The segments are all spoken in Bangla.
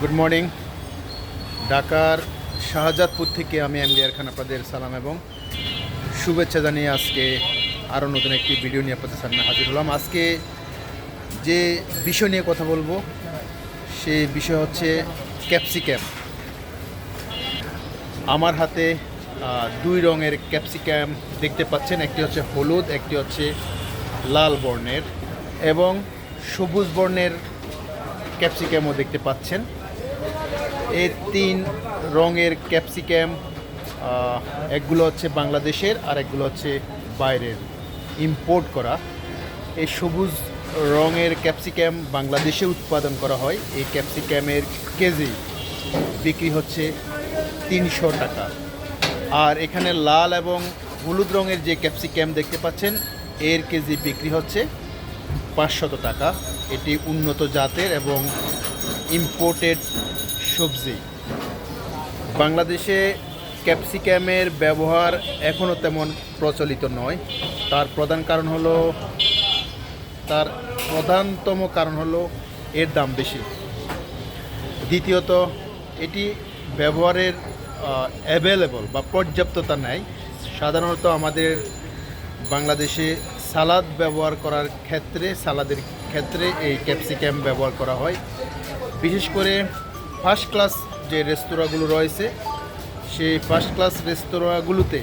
গুড মর্নিং ঢাকার শাহজাদপুর থেকে আমি এমডিআর খান আপনাদের সালাম এবং শুভেচ্ছা জানিয়ে আজকে আরও নতুন একটি ভিডিও নিয়ে আপনাদের সামনে হাজির হলাম। আজকে যে বিষয় নিয়ে কথা বলব, সে বিষয় হচ্ছে ক্যাপসিক্যাম আমার হাতে দুই রঙের ক্যাপসিক্যাম দেখতে পাচ্ছেন, একটি হচ্ছে হলুদ, একটি হচ্ছে লাল বর্ণের এবং সবুজ বর্ণের ক্যাপসিক্যামও দেখতে পাচ্ছেন। এই তিন রঙের ক্যাপসিক্যাম একগুলো হচ্ছে বাংলাদেশের আর একগুলো হচ্ছে বাইরের। ইম্পোর্ট করা। এই সবুজ রঙের ক্যাপসিক্যাম বাংলাদেশে উৎপাদন করা হয়। এই ক্যাপসিক্যামের কেজি বিক্রি হচ্ছে তিনশো টাকা। আর এখানে লাল এবং হলুদ রঙের যে ক্যাপসিক্যাম দেখতে পাচ্ছেন, এর কেজি বিক্রি হচ্ছে পাঁচশত টাকা। এটি উন্নত জাতের এবং ইম্পোর্টেড সবজি। বাংলাদেশে ক্যাপসিক্যামের ব্যবহার এখনও তেমন প্রচলিত নয়। তার প্রধান কারণ হলো, তার প্রধানতম কারণ হলো এর দাম বেশি। দ্বিতীয়ত, এটি ব্যবহারের অ্যাভেলেবল বা পর্যাপ্ততা নেই। সাধারণত আমাদের বাংলাদেশে সালাদ ব্যবহার করার ক্ষেত্রে, সালাদের ক্ষেত্রে এই ক্যাপসিক্যাম ব্যবহার করা হয়। বিশেষ করে ফার্স্ট ক্লাস যে রেস্তোরাঁগুলো রয়েছে সেই ফার্স্ট ক্লাস রেস্তোরাঁগুলোতে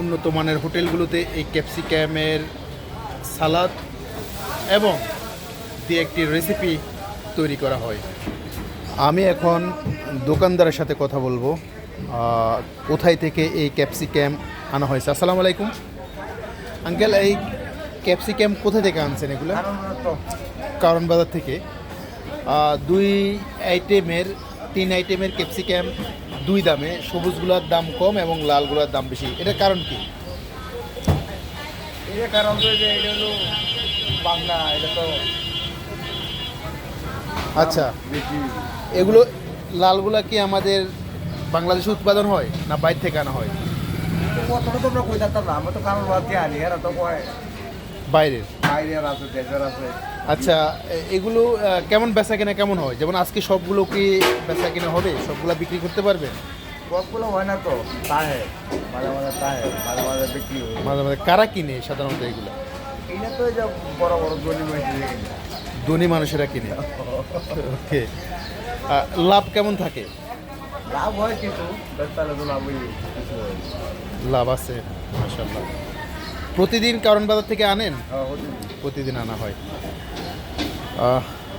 উন্নত মানের হোটেলগুলোতে এই ক্যাপসিক্যামের সালাদ এবং দিয়ে একটি রেসিপি তৈরি করা হয়। আমি এখন দোকানদারের সাথে কথা বলব। কোথায় থেকে এই ক্যাপসিক্যাম আনা হয়েছে? আসসালামু আলাইকুম। আঙ্কেল এই ক্যাপসিক্যাম কোথা থেকে আনছেন এগুলো? কারণ বাজার থেকে। দুই আইটেমের তিন আইটেমের ক্যাপসিক্যাম দুই দামে সবুজগুলোর দাম কম এবং লালগুলোর দাম বেশি। এটার কারণ কি? এটা কারণ তো যে এটা হলো বাংলা এটা তো আচ্ছা। এগুলো লালগুলা কি আমাদের বাংলাদেশে উৎপাদন হয় না বাইরে থেকে আনা হয়? কতটা তোমরা কই আমরা তো কারণ বাদকে আনি এরা তো কয়। বাইরের? বাইরের আছে দেশের আছে। আচ্ছা এগুলো কেমন বেচা কেনা কেমন হয়? যেমন আজকে সবগুলো কি বেচা কেনা হবে? সবগুলো বিক্রি করতে পারবেন সবগুলো হয় না তো। তাহে মাঝে মাঝে তাহে মাঝে মাঝে বিক্রি হয়। মাঝে মাঝে কারা কিনে সাধারণত এগুলো? এটা তো যে বড় বড় গলি মেশিন ধনী মানুষেরা কিনে। ওকে। লাভ কেমন থাকে? লাভ হয় কিন্তু লাভ আছে মাসাল্লাহ প্রতিদিন কারণ বাজার থেকে আনেন? হ্যাঁ। প্রতিদিন। আনা হয়।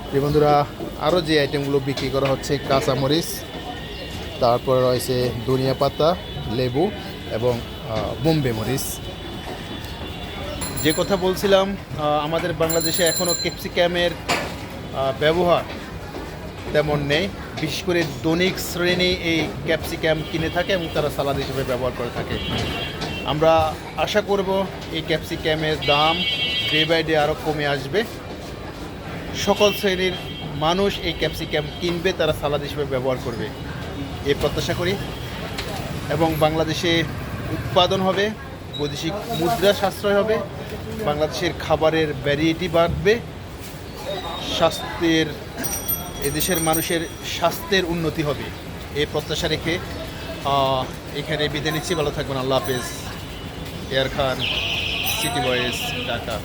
প্রিয় বন্ধুরা আরও যে আইটেমগুলো বিক্রি করা হচ্ছে কাঁচামরিচ তারপরে রয়েছে ধনিয়া পাতা লেবু এবং বোম্বে মরিচ। যে কথা বলছিলাম আমাদের বাংলাদেশে এখনও ক্যাপসিক্যামের ব্যবহার তেমন নেই। বিশেষ করে দৈনিক শ্রেণি এই ক্যাপসিক্যাম কিনে থাকে এবং তারা সালাদ হিসেবে ব্যবহার করে থাকে। আমরা আশা করব এই ক্যাপসিক্যামের দাম ডে বাই ডে আরও কমে আসবে। সকল শ্রেণির মানুষ এই ক্যাপসিক্যাম কিনবে, তারা সালাদ হিসেবে ব্যবহার করবে। এই প্রত্যাশা করি। এবং বাংলাদেশে উৎপাদন হবে, বৈদেশিক মুদ্রা সাশ্রয় হবে, বাংলাদেশের খাবারের ভ্যারিয়েটি বাড়বে, স্বাস্থ্যের, এদেশের মানুষের স্বাস্থ্যের উন্নতি হবে। এই প্রত্যাশা রেখে এখানে বিদায় নিচ্ছি। ভালো থাকবেন। আল্লাহ হাফেজ। এয়ার খান সিটি বয়েস ঢাকা